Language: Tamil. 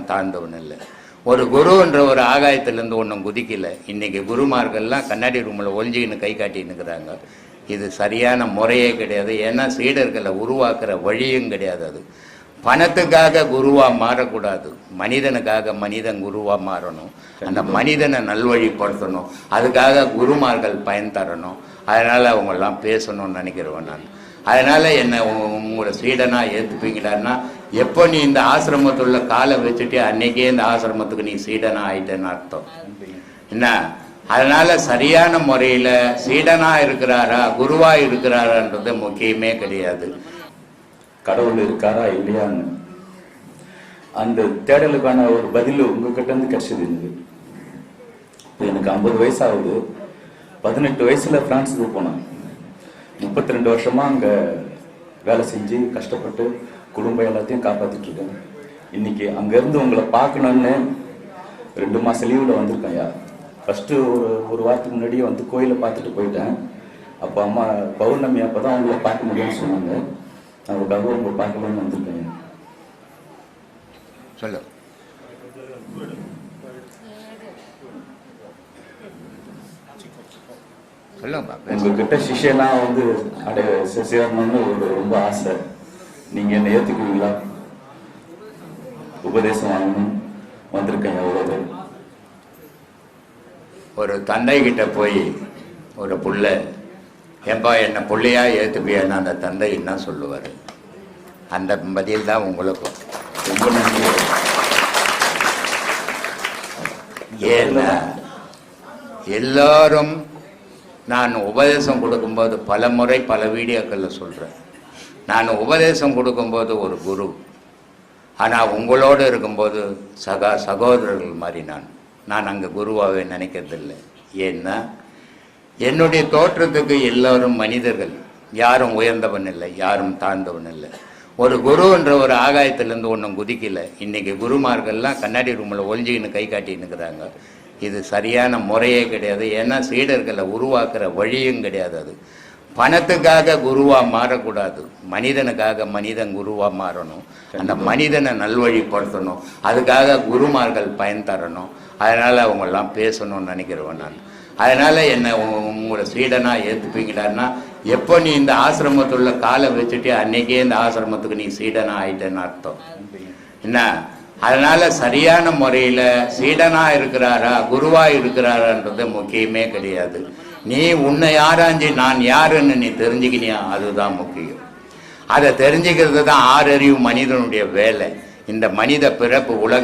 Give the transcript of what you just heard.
தாழ்ந்தவன் இல்லை. ஒரு குருன்ற ஒரு ஆகாயத்திலேருந்து ஒன்றும் குதிக்கல. இன்னைக்கு குருமார்கள்லாம் கண்ணாடி ரூமில் ஒளிஞ்சிக்கின்னு கை காட்டின்னுக்கிறாங்க இது சரியான முறையே கிடையாது. ஏன்னா சீடர்களை உருவாக்குற வழியும் கிடையாது அது. பணத்துக்காக குருவா மாறக்கூடாது. மனிதனுக்காக மனிதன் குருவா மாறணும். அந்த மனிதனை நல்வழிப்படுத்தணும். அதுக்காக குருமார்கள் பயன் தரணும். அதனால அவங்கெல்லாம் பேசணும்னு நினைக்கிறவன் நான். அதனால என்னை உ- உங்களோட சீடனா எப்போ நீ இந்த ஆசிரமத்துள்ள காலை வச்சுட்டு அன்னைக்கே இந்த ஆசிரமத்துக்கு நீ சீடனாக ஆயிட்டேன்னு அர்த்தம். என்ன? அதனால் சரியான முறையில் சீடனாக இருக்கிறாரா குருவாக இருக்கிறாரான்றது முக்கியமே கிடையாது. கடவுள் இருக்காரா இல்லையான்னு. அந்த தேடலுக்கான ஒரு பதில் உங்ககிட்ட இருந்து கிடைச்சது எனக்கு. இப்போ எனக்கு ஐம்பது வயசாகுது பதினெட்டு வயசில் பிரான்ஸுக்கு போனேன். முப்பத்தி ரெண்டு வருஷமா அங்க வேலை செஞ்சு கஷ்டப்பட்டு குடும்பம் எல்லாத்தையும் காப்பாத்திட்டு இருக்கேன் இன்னைக்கு அங்க இருந்து உங்களை பார்க்கணும்னு ரெண்டு மாசம் லீவுல வந்திருக்கேன் ஐயா. ஃபர்ஸ்ட் ஒரு ஒரு வாரத்துக்கு முன்னாடியே வந்து கோயிலை பார்த்துட்டு போயிட்டேன். அப்போ அம்மா பௌர்ணமி அப்பதான் உங்களை பார்க்க முடியும்னு சொன்னாங்க. அதுக்காக உங்களை பார்க்கலாம்னு வந்திருக்கேன் சொல்லு சொல்லுங்கப்பா. உங்ககிட்ட சிஷ்யெல்லாம் வந்து அடைய சேரணும்னு ஒரு ரொம்ப ஆசை. நீங்க என்ன ஏத்துக்குவீங்களா? உபதேசம் வாங்கணும். வந்திருக்கேன் எவ்வளவு ஒரு தந்தை கிட்ட போய் ஒரு புள்ள ஏன்பா என்ன புள்ளையா ஏத்துப்பியான்னு அந்த தந்தை என்ன சொல்லுவார்? அந்த பதில் தான் உங்களுக்கும் ரொம்ப நன்றி. ஏன்னா எல்லாரும் நான் உபதேசம் கொடுக்கும்போது பல முறை பல வீடியோக்களில் சொல்கிறேன் நான் உபதேசம் கொடுக்கும்போது ஒரு குரு. ஆனால் உங்களோடு இருக்கும்போது சகா சகோதரர்கள் மாதிரி நான். நான் அங்கே குருவாகவே நினைக்கிறதில்லை. ஏன்னா என்னுடைய தோற்றத்துக்கு எல்லோரும் மனிதர்கள். யாரும் உயர்ந்தவன் இல்லை யாரும் தாழ்ந்தவன் இல்லை. ஒரு குருன்ற ஒரு ஆகாயத்திலேருந்து ஒன்றும் குதிக்கல. இன்னைக்கு குருமார்கள்லாம் கண்ணாடி ரூமில் ஒளிஞ்சிக்கின்னு கை காட்டின்னுக்கிறாங்க இது சரியான முறையே கிடையாது. ஏன்னா சீடர்களை உருவாக்குற வழியும் கிடையாது அது. பணத்துக்காக குருவா மாறக்கூடாது. மனிதனுக்காக மனிதன் குருவா மாறணும். அந்த மனிதனை நல்வழிப்படுத்தணும். அதுக்காக குருமார்கள் பயன் தரணும். அதனால அவங்கெல்லாம் பேசணும்னு நினைக்கிறவன் நான். அதனால என்ன உங்களோட சீடனா ஏத்துப்பீங்களான்னா எப்போ நீ இந்த ஆசிரமத்துள்ள காலை வச்சுட்டு அன்னைக்கே இந்த ஆசிரமத்துக்கு நீ சீடனா ஆயிட்டேன்னு அர்த்தம். என்ன? அதனால சரியான முறையில சீடனா இருக்கிறாரா குருவா இருக்கிறாரான்றது முக்கியமே கிடையாது. நீ உன்னை யாராஞ்சி நான் யாருன்னு நீ தெரிஞ்சுக்கினியா? அதுதான் முக்கியம். அதை தெரிஞ்சுக்கிறது தான் ஆறறிவு மனிதனுடைய வேலை. இந்த மனித பிறப்பு உலக